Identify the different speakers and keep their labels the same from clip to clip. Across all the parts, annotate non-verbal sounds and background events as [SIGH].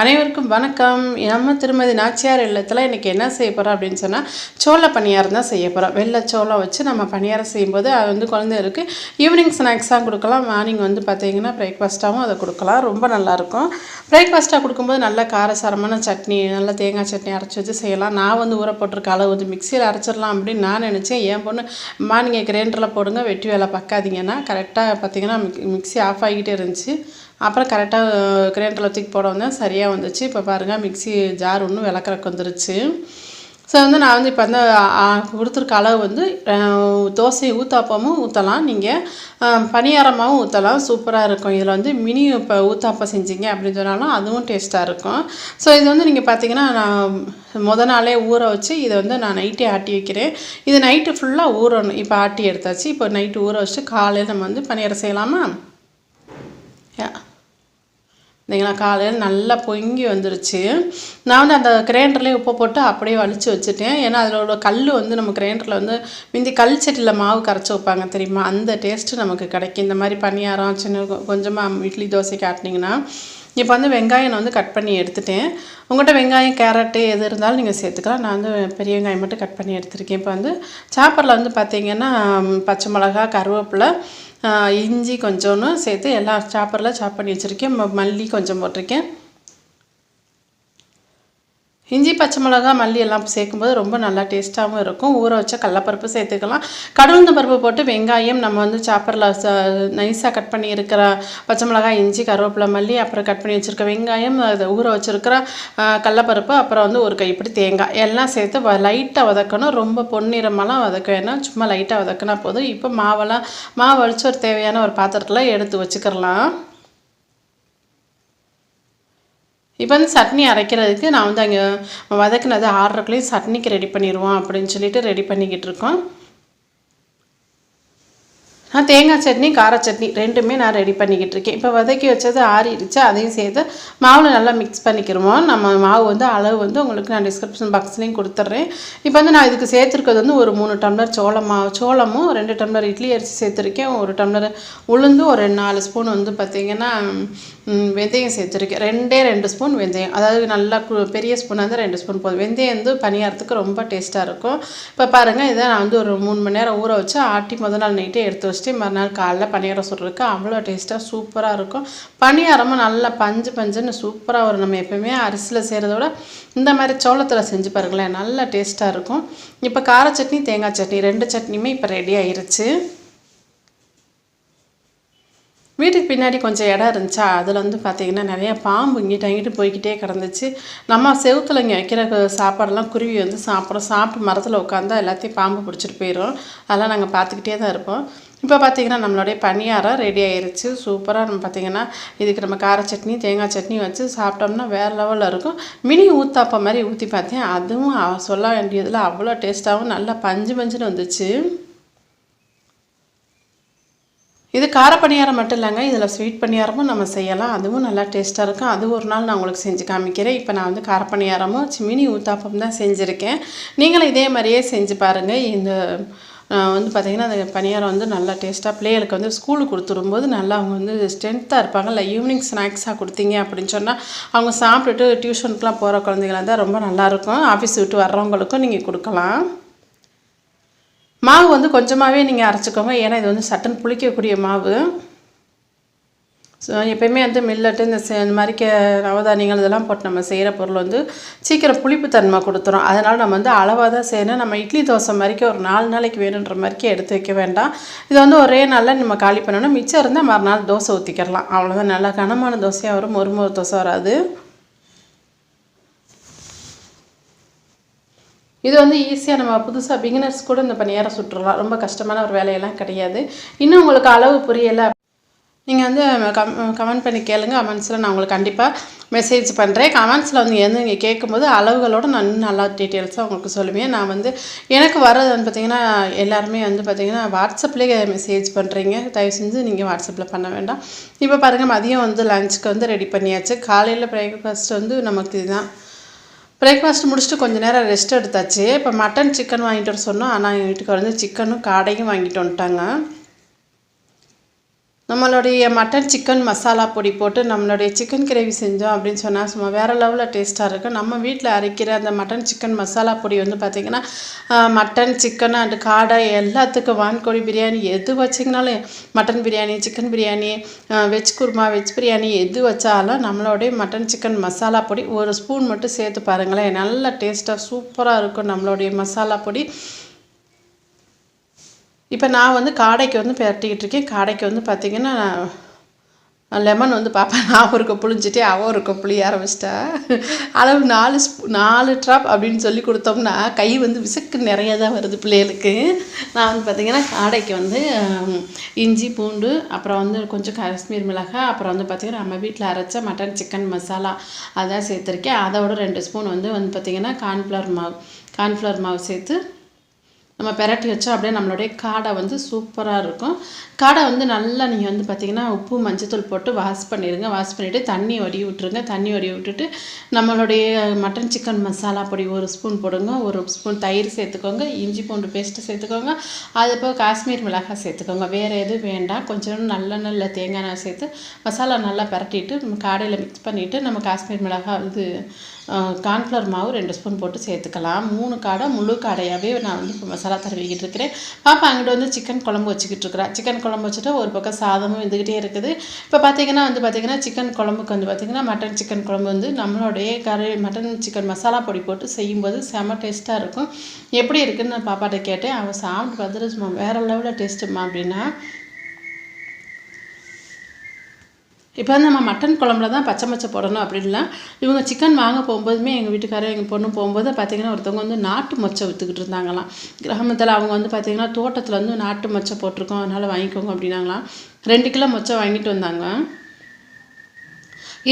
Speaker 1: அனைவருக்கும் வணக்கம். நம்ம திருமதி நாச்சியார் இல்லத்தில் இன்றைக்கி என்ன செய்ய போகிறோம் அப்படின்னு சொன்னால் சோள பணியாரம் தான் செய்ய போகிறோம் வெள்ளை சோளம் வச்சு நம்ம பணியாரம் செய்யும்போது அது வந்து குழந்தைகளுக்கு ஈவினிங் ஸ்நாக்ஸாக கொடுக்கலாம். மார்னிங் வந்து பார்த்தீங்கன்னா பிரேக்ஃபாஸ்ட்டாகவும் அதை கொடுக்கலாம். ரொம்ப நல்லாயிருக்கும் பிரேக்ஃபாஸ்ட்டாக கொடுக்கும்போது நல்ல காரசாரமான சட்னி நல்ல தேங்காய் சட்னி அரைச்சி வச்சு செய்யலாம். நான் வந்து ஊற போட்டிருக்க அளவு வந்து மிக்சியில் அரைச்சிடலாம் அப்படின்னு நான் நினச்சேன். என் பொண்ணு அம்மா நீங்கள் கிரைண்டரில் போடுங்க. வெட்டி வேலை பார்க்காதீங்கன்னா கரெக்டாக பார்த்தீங்கன்னா மிக்ஸி ஆஃப் ஆகிக்கிட்டே இருந்துச்சு. அப்புறம் கரெக்டாக கிரைண்டரில் தூக்கி போட வந்தேன். சரியாக வந்துச்சு. இப்போ பாருங்கள் மிக்ஸி ஜார் ஒன்றும் விளக்கறக்கு வந்துருச்சு. ஸோ வந்து நான் வந்து இப்போ வந்து கொடுத்துருக்க அளவு வந்து தோசை ஊத்தாப்பமும் ஊற்றலாம் நீங்கள் பணியாரமாகவும் ஊற்றலாம் சூப்பராக இருக்கும். இதில் வந்து மினி இப்போ ஊத்தாப்பம் செஞ்சீங்க அப்படின்னு சொன்னாலும் அதுவும் டேஸ்ட்டாக இருக்கும். ஸோ இது வந்து நீங்கள் பார்த்தீங்கன்னா நான் முத நாளே ஊற வச்சு இதை வந்து நான் நைட்டே ஆட்டி வைக்கிறேன். இது நைட்டு ஃபுல்லாக ஊறணும். இப்போ ஆட்டி எடுத்தாச்சு. இப்போ நைட்டு ஊற வச்சுட்டு காலையில் நம்ம வந்து பணியாரம் செய்யலாமா? யா இல்லைங்களா காலையில் நல்லா பொங்கி வந்துருச்சு. நான் வந்து அந்த கிரைண்டர்லேயே உப்பு போட்டு அப்படியே வலிச்சு வச்சுட்டேன். ஏன்னா அதில் உள்ள கல் வந்து நம்ம கிரைண்டரில் வந்து முந்தி கல் சட்டியில் மாவு கரைச்சி வைப்பாங்க தெரியுமா? அந்த டேஸ்ட்டு நமக்கு கிடைக்கும். இந்த மாதிரி பணியாரம் சின்ன கொஞ்சமாக இட்லி தோசைக்கு ஆட்டினீங்கன்னா இப்போ வந்து வெங்காயம் நான் வந்து கட் பண்ணி எடுத்துட்டேன். உங்கள்கிட்ட வெங்காயம் கேரட்டு எது இருந்தாலும் நீங்கள் சேர்த்துக்கலாம். நான் வந்து பெரிய வெங்காயம் மட்டும் கட் பண்ணி எடுத்துருக்கேன். இப்போ வந்து சாப்பரில் வந்து பார்த்தீங்கன்னா பச்சை மிளகா கருவேப்பிலை இஞ்சி கொஞ்சோன்னு சேர்த்து எல்லாம் சாப்பரில் சாப் பண்ணி வச்சுருக்கேன். ம- மல்லி கொஞ்சம் போட்டிருக்கேன். இஞ்சி பச்சை மிளகா மல்லி எல்லாம் சேர்க்கும்போது ரொம்ப நல்லா டேஸ்ட்டாகவும் இருக்கும். ஊற வச்ச கடலப்பருப்பு சேர்த்துக்கலாம். கடலுந்த பருப்பு போட்டு வெங்காயம் நம்ம வந்து சாப்பரில் நைஸாக கட் பண்ணி இருக்கிற பச்சை மிளகாய் இஞ்சி கருவேப்பிலை மல்லி அப்புறம் கட் பண்ணி வச்சுருக்க வெங்காயம் அதை ஊற வச்சுருக்கிற கடலப்பருப்பு அப்புறம் வந்து ஒரு கைப்பிடி தேங்காய் எல்லாம் சேர்த்து லைட்டாக வதக்கணும். ரொம்ப பொன்னிறமெல்லாம் வதக்க வேணாம். சும்மா லைட்டாக வதக்கினா போதும். இப்போ மாவெல்லாம் மாவு வலிச்சு ஒரு தேவையான ஒரு பாத்திரத்தில் எடுத்து வச்சுக்கிறலாம். இப்போ வந்து சட்னி அரைக்கிறதுக்கு நான் வந்து அங்கே வதக்குனது ஆறுறக்குள்ளேயும் சட்னிக்கு ரெடி பண்ணிடுவோம் அப்படின்னு சொல்லிட்டு ரெடி பண்ணிக்கிட்டு இருக்கோம். நான் தேங்காய் சட்னி கார சட்னி ரெண்டுமே நான் ரெடி பண்ணிக்கிட்டு இருக்கேன். இப்போ வதக்கி வச்சது ஆறிடுச்சு அதையும் சேர்த்து மாவில் நல்லா மிக்ஸ் பண்ணிக்கிறோம் நம்ம மாவு வந்து அளவு வந்து உங்களுக்கு நான் டிஸ்கிரிப்ஷன் பாக்ஸ்லேயும் கொடுத்துட்றேன் இப்போ வந்து நான் இதுக்கு சேர்த்துருக்கிறது வந்து ஒரு மூணு டம்ளர் சோளம் மாவு சோளமும் ரெண்டு டம்ளர் இட்லி அரிசி சேர்த்துருக்கேன். ஒரு டம்ளர் உளுந்து ஒரு நாலு ஸ்பூன் வந்து பார்த்திங்கன்னா வெந்தயம் சேர்த்துருக்கேன். ரெண்டே ரெண்டு ஸ்பூன் வெந்தயம். அதாவது நல்லா பெரிய ஸ்பூனாக இருந்தால் ரெண்டு ஸ்பூன் போதும். வெந்தயம் வந்து பணியாரத்துக்கு ரொம்ப டேஸ்ட்டாக இருக்கும். இப்போ பாருங்கள் இதை நான் வந்து ஒரு மூணு மணி நேரம் ஊற வச்சு ஆட்டி முதல் நாள் நைட்டே எடுத்து வச்சுட்டு மறுநாள் காலைல பணியாரம் சுடுறதுக்கு அவ்வளோ டேஸ்ட்டாக சூப்பராக இருக்கும். பணியாரமும் நல்லா பஞ்சு பஞ்சுன்னு சூப்பராக வரும். நம்ம எப்பவுமே அரிசியில் செய்கிறத விட இந்த மாதிரி சோளத்தில் செஞ்சு பாருங்களேன் நல்லா டேஸ்ட்டாக இருக்கும். இப்போ கார சட்னி தேங்காய் சட்னி ரெண்டு சட்னியுமே இப்போ ரெடி ஆயிருச்சு. வீட்டுக்கு பின்னாடி கொஞ்சம் இடம் இருந்துச்சா? அதில் வந்து பார்த்தீங்கன்னா நிறைய பாம்பு இங்கிட்ட அங்கிட்டு போய்கிட்டே கிடந்துச்சு. நம்ம செவுத்துல இங்கே வைக்கிற சாப்பாடெல்லாம் குருவி வந்து சாப்பிடும். சாப்பிட்டு மரத்தில் உட்காந்தா எல்லாத்தையும் பாம்பு பிடிச்சிட்டு போயிடும் அதெல்லாம் நாங்கள் பார்த்துக்கிட்டே தான் இருப்போம். இப்போ பார்த்திங்கன்னா நம்மளுடைய பணியாரம் ரெடி ஆயிடுச்சு சூப்பராக நம்ம பார்த்தீங்கன்னா இதுக்கு நம்ம கார சட்னி தேங்காய் சட்னி வச்சு சாப்பிட்டோம்னா வேறு லெவலில் இருக்கும். மினி ஊத்தாப்பம் மாதிரி ஊற்றி பார்த்தேன். அதுவும் சொல்ல வேண்டியதில் அவ்வளோ டேஸ்ட்டாகவும் நல்லா பஞ்சு பஞ்சுன்னு வந்துச்சு. இது கார பணியாரம் மட்டும் இல்லைங்க. இதில் ஸ்வீட் பணியாரமும் நம்ம செய்யலாம். அதுவும் நல்லா டேஸ்ட்டாக இருக்கும். அது ஒரு நாள் நான் உங்களுக்கு செஞ்சு காமிக்கிறேன். இப்போ நான் வந்து கார பணியாரமும் சிமினி ஊத்தாப்பம் தான் செஞ்சுருக்கேன். நீங்களும் இதே மாதிரியே செஞ்சு பாருங்கள் இந்த வந்து பார்த்திங்கன்னா அந்த பணியாரம் வந்து நல்லா டேஸ்ட்டாக பிள்ளைகளுக்கு வந்து ஸ்கூலுக்கு கொடுத்துரும்போது நல்லா அவங்க வந்து ஸ்ட்ரென்த்தாக இருப்பாங்க. இல்லை ஈவினிங் ஸ்நாக்ஸாக கொடுத்தீங்க அப்படின்னு சொன்னால் அவங்க சாப்பிட்டுட்டு டியூஷனுக்குலாம் போகிற குழந்தைங்களா இருந்தால் ரொம்ப நல்லாயிருக்கும் ஆஃபீஸ் விட்டு வர்றவங்களுக்கும் நீங்கள் கொடுக்கலாம். மாவு வந்து கொஞ்சமாகவே நீங்கள் அரைச்சிக்கோங்க. ஏன்னா இது வந்து சட்டன் புளிக்கக்கூடிய மாவு. ஸோ எப்பயுமே வந்து மில்லட்டு இந்த இந்த மாதிரி கே நவதானியங்கள் இதெல்லாம் போட்டு நம்ம செய்கிற பொருள் வந்து சீக்கிரம் புளிப்புத்தன்மை கொடுத்துரும். அதனால் நம்ம வந்து அளவாக தான் செய்யணும். நம்ம இட்லி தோசை மாதிரிக்கு ஒரு நாலு நாளைக்கு வேணுன்ற மாதிரிக்கு எடுத்து வைக்க வேண்டாம். இது வந்து ஒரே நாளில் நம்ம காலி பண்ணணும். மிச்சம் இருந்தால் மறுநாள் தோசை ஊற்றிக்கிறலாம் அவ்வளோதான் நல்லா கனமான தோசையாக வரும். மொறு தோசை வராது. இது வந்து ஈஸியாக நம்ம புதுசாக பிகினர்ஸ் கூட இந்த பணியாரம் சுட்டுறலாம் ரொம்ப கஷ்டமான ஒரு வேலையெல்லாம் கிடையாது. இன்னும் உங்களுக்கு அளவு புரியலை நீங்கள் வந்து கம் கமெண்ட் பண்ணி கேளுங்க. கமெண்ட்ஸில் நான் உங்களுக்கு கண்டிப்பாக மெசேஜ் பண்ணுறேன் கமெண்ட்ஸில் வந்து எது நீங்கள் கேட்கும்போது அளவுகளோட நான் நல்லா டீட்டெயில்ஸாக உங்களுக்கு சொல்லுவேன். நான் வந்து எனக்கு வர்றது வந்து பார்த்திங்கன்னா எல்லாருமே வந்து பார்த்திங்கன்னா வாட்ஸ்அப்லேயே மெசேஜ் பண்ணுறீங்க தயவு செஞ்சு நீங்கள் வாட்ஸ்அப்பில் பண்ண வேண்டாம். இப்போ பாருங்கள் மதியம் வந்து லஞ்சுக்கு வந்து ரெடி பண்ணியாச்சு. காலையில் பிரேக்ஃபாஸ்ட் வந்து நமக்கு இதுதான். பிரேக்ஃபாஸ்ட் முடிச்சுட்டு கொஞ்சம் நேரம் ரெஸ்ட் எடுத்தாச்சு. இப்போ மட்டன் சிக்கன் வாங்கிட்டு வர சொன்னோம். ஆனால் எங்கள் வீட்டுக்கு வந்து சிக்கனும் காடையும் வாங்கிட்டு வந்துட்டாங்க. நம்மளுடைய மட்டன் சிக்கன் மசாலா பொடி போட்டு நம்மளுடைய சிக்கன் கிரேவி செஞ்சோம் அப்படின்னு சொன்னால் சும்மா வேறு லெவலில் டேஸ்ட்டாக இருக்கும். நம்ம வீட்டில் அரைக்கிற அந்த மட்டன் சிக்கன் மசாலா பொடி வந்து பார்த்திங்கன்னா மட்டன் சிக்கன் அண்டு காடை எல்லாத்துக்கும் வான்கோழி பிரியாணி எது வச்சிங்கனாலும் mutton biryani chicken biryani veg kurma veg biryani எது வச்சாலும் நம்மளுடைய மட்டன் சிக்கன் மசாலா பொடி ஒரு ஸ்பூன் மட்டும் சேர்த்து பாருங்களேன். நல்ல டேஸ்ட்டாக சூப்பராக இருக்கும் நம்மளுடைய மசாலா பொடி. இப்போ நான் வந்து காடைக்கு வந்து பெரட்டிக்கிட்டு இருக்கேன். காடைக்கு வந்து பார்த்திங்கன்னா லெமன் வந்து பார்ப்பேன் நான் [LAUGHS] ஒரு கப் அவன் ஒரு கப் ஆரம்பிச்சிட்டா. அளவு நாலு ஸ்பூ நாலு ட்ராப் அப்படின்னு சொல்லி கொடுத்தோம்னா கை வந்து விசக்கு நிறைய தான் வருது பிள்ளைகளுக்கு. நான் வந்து பார்த்திங்கன்னா காடைக்கு வந்து இஞ்சி பூண்டு அப்புறம் வந்து கொஞ்சம் காஷ்மீர் மிளகாய் அப்புறம் வந்து பார்த்திங்கன்னா நம்ம வீட்டில் அரைச்ச மட்டன் சிக்கன் மசாலா அதான் சேர்த்துருக்கேன். அதோட ரெண்டு ஸ்பூன் வந்து வந்து பார்த்திங்கன்னா கார்ன்ஃப்ளவர் மாவு கார்ன்ஃப்ளவர் மாவு சேர்த்து நம்ம பெரட்டி வச்சா அப்படியே நம்மளுடைய காடை வந்து சூப்பராக இருக்கும். காடை வந்து நல்லா நீங்கள் வந்து பார்த்திங்கன்னா உப்பு மஞ்சத்தூள் போட்டு வாஷ் பண்ணிடுங்க. வாஷ் பண்ணிவிட்டு தண்ணி வடி விட்டுருங்க. தண்ணி ஒடி விட்டுட்டு நம்மளுடைய மட்டன் சிக்கன் மசாலா பொடி ஒரு ஸ்பூன் போடுங்க. ஒரு ஸ்பூன் தயிர் சேர்த்துக்கோங்க. இஞ்சி பூண்டு பேஸ்ட்டு சேர்த்துக்கோங்க. அது போக காஷ்மீர் மிளகாய் சேர்த்துக்கோங்க. வேறு எதுவும் வேண்டாம். கொஞ்சம் நல்ல நல்ல தேங்காய் எண்ணெய் சேர்த்து மசாலா நல்லா பரட்டிட்டு நம்ம காடையில் மிக்ஸ் பண்ணிவிட்டு நம்ம காஷ்மீர் மிளகாய் இது கார்ன்ஃப்ளவர் மாவு ரெண்டு ஸ்பூன் போட்டு சேர்த்துக்கலாம். மூணு காடை முழு காடையாகவே நான் வந்து இப்போ மசாலா தருவிக்கிட்டு இருக்கிறேன். பாப்பா அங்கிட்ட வந்து சிக்கன் குழம்பு வச்சுக்கிட்டு இருக்கிறா. சிக்கன் குழம்பு வச்சுட்டு ஒரு பக்கம் சாதமும் இருந்துக்கிட்டே இருக்குது. இப்போ பார்த்தீங்கன்னா வந்து பார்த்திங்கன்னா சிக்கன் குழம்புக்கு வந்து பார்த்திங்கன்னா மட்டன் சிக்கன் குழம்பு வந்து நம்மளுடைய கறி மட்டன் சிக்கன் மசாலா பொடி போட்டு செய்யும்போது செம்ம டேஸ்ட்டாக இருக்கும். எப்படி இருக்குதுன்னு நான் பாப்பாட்ட கேட்டேன். அவன் சாப்பிட்டு பார்த்துட்டு சும்மா வேறு லெவலில் டேஸ்ட்டுமா அப்படின்னா இப்போ வந்து நம்ம மட்டன் குழம்புல தான் பச்சை மச்சை போடணும் அப்படின்லாம் இவங்க சிக்கன் வாங்க போகும்போதுமே எங்கள் வீட்டுக்காரர் எங்கள் பொண்ணு போகும்போது பார்த்திங்கன்னா ஒருத்தவங்க வந்து நாட்டு மொச்சை விற்றுக்கிட்டு இருந்தாங்களாம். கிராமத்தில் அவங்க வந்து பார்த்திங்கன்னா தோட்டத்தில் வந்து நாட்டு மொச்சை போட்டிருக்கோம் அதனால் வாங்கிக்கோங்க அப்படின்னாங்களாம். ரெண்டு கிலோ மொச்சை வாங்கிட்டு வந்தாங்க.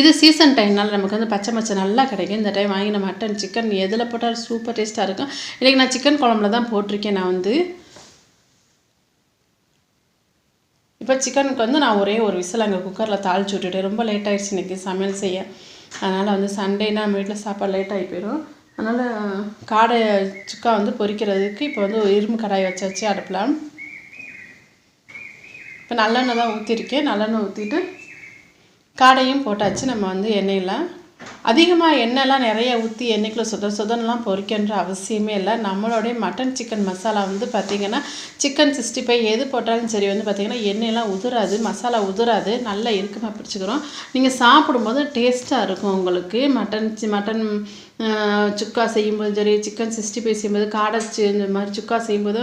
Speaker 1: இது சீசன் டைம்னால நமக்கு வந்து பச்சை மச்சை நல்லா கிடைக்கும். இந்த டைம் வாங்கின மட்டன் சிக்கன் எதில் போட்டாலும் சூப்பர் டேஸ்ட்டாக இருக்கும். இன்றைக்கி நான் சிக்கன் குழம்புல தான் போட்டிருக்கேன் நான் வந்து. இப்போ சிக்கனுக்கு வந்து நான் ஒரே ஒரு விசில் அங்கே குக்கரில் தாளிச்சு விட்டுட்டேன். ரொம்ப லேட் ஆகிடுச்சு இன்றைக்கி சமையல் செய்ய. அதனால் வந்து சண்டேனா நம்ம வீட்டில் சாப்பாடு லேட் ஆகி போயிடும். அதனால் காடை சுக்கா வந்து பொரிக்கிறதுக்கு இப்போ வந்து இரும்பு கடாய் வச்சாச்சு அடுப்பில் இப்போ நல்லெண்ணெய் தான் ஊற்றிருக்கேன் நல்லெண்ணெய் ஊற்றிட்டு காடையும் போட்டாச்சு. நம்ம வந்து எண்ணெயில் அதிகமாக எண்ணெய்லாம் நிறைய ஊற்றி எண்ணெய்க்குள்ள சுத சுதன்லாம் பொறிக்கின்ற அவசியமே இல்லை. நம்மளுடைய மட்டன் சிக்கன் மசாலா வந்து பார்த்திங்கன்னா சிக்கன் சிக்ஸ்டி ஃபைவ் எது போட்டாலும் சரி வந்து பார்த்திங்கன்னா எண்ணெயெல்லாம் உதிராது மசாலா உதிராது நல்லா இருக்குமா பிடிச்சிக்கிறோம். நீங்கள் சாப்பிடும்போது டேஸ்ட்டாக இருக்கும் உங்களுக்கு. மட்டன் மட்டன் சுக்கா செய்யும்போதும் சரி சிக்கன் சிக்ஸ்டி ஃபைவ் செய்யும்போது காடை இந்த மாதிரி சுக்கா செய்யும்போது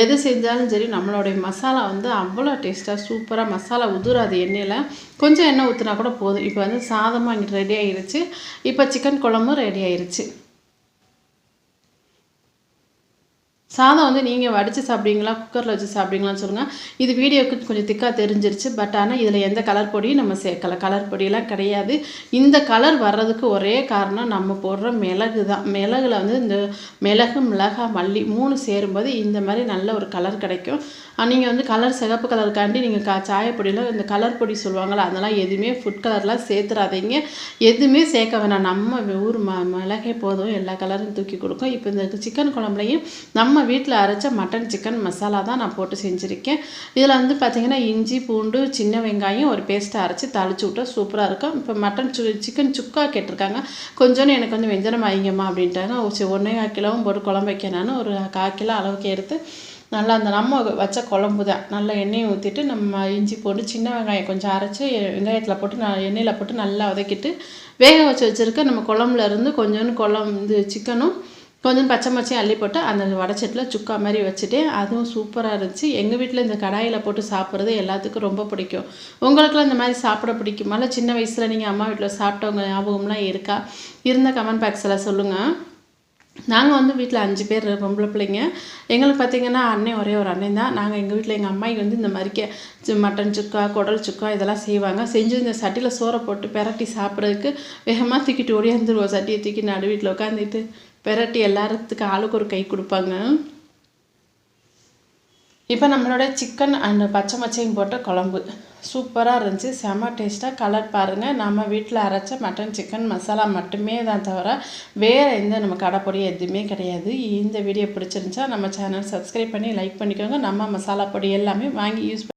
Speaker 1: எது செஞ்சாலும் சரி நம்மளுடைய மசாலா வந்து அவ்வளோ டேஸ்ட்டாக சூப்பராக மசாலா உதுராது எண்ணெயில். கொஞ்சம் எண்ணெய் ஊற்றுனா கூட போதும். இப்போ வந்து சாதமாக இங்கிட்டு ரெடி ஆகிருச்சு. இப்போ சிக்கன் குழம்பும் ரெடி ஆயிடுச்சு சாதம் வந்து நீங்கள் வடித்து சாப்பிடுவீங்களா? குக்கரில் வச்சு சாப்பிடுவீங்களான்னு சொல்லுங்கள் இது வீடியோக்கு கொஞ்சம் திக்காக தெரிஞ்சிருச்சு. பட் ஆனால் இதில் எந்த கலர் பொடியும் நம்ம சேர்க்கலை. கலர் பொடியெல்லாம் கிடையாது. இந்த கலர் வர்றதுக்கு ஒரே காரணம் நம்ம போடுற மிளகு தான். மிளகுல வந்து இந்த மிளகு மிளகா மல்லி மூணு சேரும்போது இந்த மாதிரி நல்ல ஒரு கலர் கிடைக்கும். நீங்கள் வந்து கலர் சிகப்பு கலருக்காண்டி நீங்கள் கா சாயப்பொடியில் இந்த கலர் பொடி சொல்லுவாங்களா அதெல்லாம் எதுவுமே ஃபுட் கலர்லாம் சேர்த்துறாதீங்க. எதுவுமே சேர்க்க வேணாம். நம்ம ஊர் ம மிளகே போதும். எல்லா கலரும் தூக்கி கொடுக்கும். இப்போ இந்த சிக்கன் குழம்புலையும் நம்ம வீட்டில் அரைச்ச மட்டன் சிக்கன் மசாலா தான் நான் போட்டு செஞ்சுருக்கேன். இதில் வந்து பார்த்திங்கன்னா இஞ்சி பூண்டு சின்ன வெங்காயம் ஒரு பேஸ்ட்டை அரைச்சி தாளிச்சு விட்டா சூப்பராக இருக்கும். இப்போ மட்டன் சு சிக்கன் சுக்கா கேட்டிருக்காங்க. கொஞ்சோன்னு எனக்கு வந்து வெஞ்சனம் வாங்கிங்கம்மா அப்படின்ட்டாங்க. ஒன்றே கால் கிலோவும் போட்டு குழம்பு வைக்க நான். ஒரு கால் கிலோ அளவுக்கு எடுத்து நல்லா அந்த நம்ம வச்ச குழம்பு தான். நல்லா எண்ணெயை ஊற்றிட்டு நம்ம இஞ்சி போட்டு சின்ன வெங்காயம் கொஞ்சம் அரைச்சி வெங்காயத்தில் போட்டு நான் எண்ணெயில் போட்டு நல்லா வதக்கிட்டு வேக வச்சு வச்சுருக்க நம்ம குழம்புல இருந்து கொஞ்சோண்டு குழம்பு இது சிக்கனும் கொஞ்சம் பச்சை மச்சையும் அள்ளி போட்டு அந்த வடச்சட்டில் சுக்கா மாதிரி வச்சுட்டு அதுவும் சூப்பராக இருந்துச்சு. எங்கள் வீட்டில் இந்த கடாயில் போட்டு சாப்பிட்றது எல்லாத்துக்கும் ரொம்ப பிடிக்கும். உங்களுக்குலாம் இந்த மாதிரி சாப்பிட பிடிக்குமா? இல்லை சின்ன வயசில் நீங்கள் அம்மா வீட்டில் சாப்பிட்டவங்க ஞாபகம்லாம் இருக்கா? இருந்த கமெண்ட் பாக்ஸில் சொல்லுங்கள் நாங்கள் வந்து வீட்டில் அஞ்சு பேர் பொம்பளை பிள்ளைங்க. எங்களுக்கு பார்த்திங்கன்னா அண்ணன் ஒரே ஒரு அண்ணன் தான். நாங்கள் எங்கள் வீட்டில் எங்கள் அம்மாய்க்கு வந்து இந்த மாதிரிக்க மட்டன் சுக்கா குடல் சுக்கா இதெல்லாம் செய்வாங்க. செஞ்சு இந்த சட்டியில் சோறை போட்டு பெரட்டி சாப்பிட்றதுக்கு வேகமாக தூக்கிட்டு ஓடியாந்துருவோம். சட்டியை தூக்கி நடு வீட்டில் உட்காந்துட்டு பெரட்டி எல்லாத்துக்கு ஆளுக்கு ஒரு கை கொடுப்பாங்க. இப்போ நம்மளோட சிக்கன் அண்ட் பச்சை மச்சையும் போட்ட குழம்பு. சூப்பராக இருந்துச்சு செம்ம டேஸ்ட்டாக கலர் பாருங்கள் நம்ம வீட்டில் அரைச்ச மட்டன் சிக்கன் மசாலா மட்டுமே தான் தவிர வேறு எந்த நம்ம கடைப்பொடி எதுவுமே கிடையாது. இந்த வீடியோ பிடிச்சிருந்துச்சா நம்ம சேனல் சப்ஸ்கிரைப் பண்ணி லைக் பண்ணிக்கோங்க. நம்ம மசாலா பொடி எல்லாமே வாங்கி யூஸ்